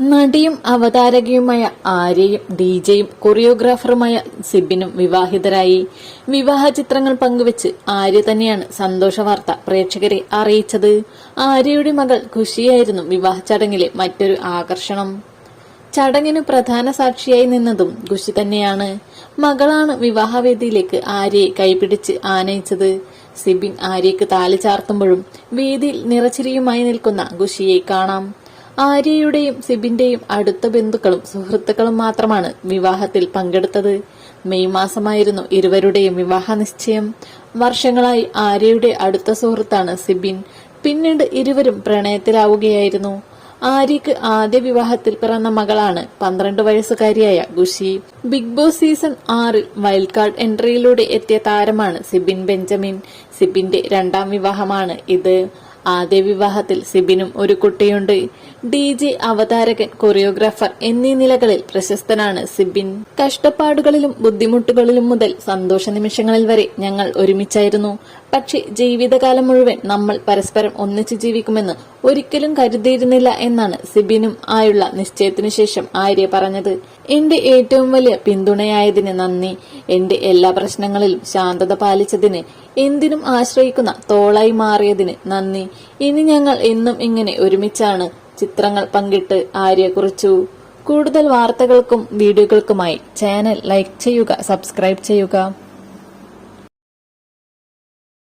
നടിയും അവതാരകയുമായ ആര്യയും ഡിജെയും കൊറിയോഗ്രാഫറുമായ സിബിനും വിവാഹിതരായി. വിവാഹ ചിത്രങ്ങൾ പങ്കുവെച്ച് ആര്യ തന്നെയാണ് സന്തോഷ വാർത്ത പ്രേക്ഷകരെ അറിയിച്ചത്. ആര്യയുടെ മകൾ ഖുഷിയായിരുന്നു വിവാഹ ചടങ്ങിലെ മറ്റൊരു ആകർഷണം. ചടങ്ങിന് പ്രധാന സാക്ഷിയായി നിന്നതും ഖുഷി തന്നെയാണ്. മകളാണ് വിവാഹവേദിയിലേക്ക് ആര്യയെ കൈപിടിച്ച് ആനയിച്ചത്. സിബിൻ ആര്യയ്ക്ക് താലി ചാർത്തുമ്പോഴും വേദിയിൽ നിറച്ചിരിയുമായി നിൽക്കുന്ന ഖുഷിയെ കാണാം. ആര്യയുടെയും സിബിന്റെയും അടുത്ത ബന്ധുക്കളും സുഹൃത്തുക്കളും മാത്രമാണ് വിവാഹത്തിൽ പങ്കെടുത്തത്. മെയ് മാസമായിരുന്നു ഇരുവരുടെയും വിവാഹ നിശ്ചയം. വർഷങ്ങളായി ആര്യയുടെ അടുത്ത സുഹൃത്താണ് സിബിൻ. പിന്നീട് ഇരുവരും പ്രണയത്തിലാവുകയായിരുന്നു. ആര്യക്ക് ആദ്യ വിവാഹത്തിൽ പിറന്ന മകളാണ് പന്ത്രണ്ട് വയസ്സുകാരിയായ ഗുഷി ബിഗ് ബോസ് സീസൺ ആറിൽ വൈൽഡ് കാർഡ് എൻട്രിയിലൂടെ എത്തിയ താരമാണ് സിബിൻ ബെഞ്ചമിൻ. സിബിന്റെ രണ്ടാം വിവാഹമാണ് ഇത്. ആദ്യ വിവാഹത്തിൽ സിബിനും ഒരു കുട്ടിയുണ്ട്. ഡി ജെ അവതാരകൻ കൊറിയോഗ്രാഫർ എന്നീ നിലകളിൽ പ്രശസ്തനാണ് സിബിൻ. കഷ്ടപ്പാടുകളിലും ബുദ്ധിമുട്ടുകളിലും മുതൽ സന്തോഷ നിമിഷങ്ങളിൽ വരെ ഞങ്ങൾ ഒരുമിച്ചായിരുന്നു. പക്ഷേ ജീവിതകാലം മുഴുവൻ നമ്മൾ പരസ്പരം ഒന്നിച്ചു ജീവിക്കുമെന്ന് ഒരിക്കലും കരുതിയിരുന്നില്ല എന്നാണ് സിബിനും ആയുള്ള നിശ്ചയത്തിനു ശേഷം ആര്യ പറഞ്ഞത്. എന്റെ ഏറ്റവും വലിയ പിന്തുണയായതിന് നന്ദി. എന്റെ എല്ലാ പ്രശ്നങ്ങളിലും ശാന്തത പാലിച്ചതിന് എന്തിനും ആശ്രയിക്കുന്ന തോളായി മാറിയതിന് നന്ദി. ഇനി ഞങ്ങൾ എന്നും ഇങ്ങനെ ഒരുമിച്ചാണ് ചിത്രങ്ങൾ പങ്കിട്ട് ആര്യ കുറിച്ചു. കൂടുതൽ വാർത്തകൾക്കും വീഡിയോകൾക്കുമായി ചാനൽ ലൈക്ക് ചെയ്യുക സബ്സ്ക്രൈബ് ചെയ്യുക.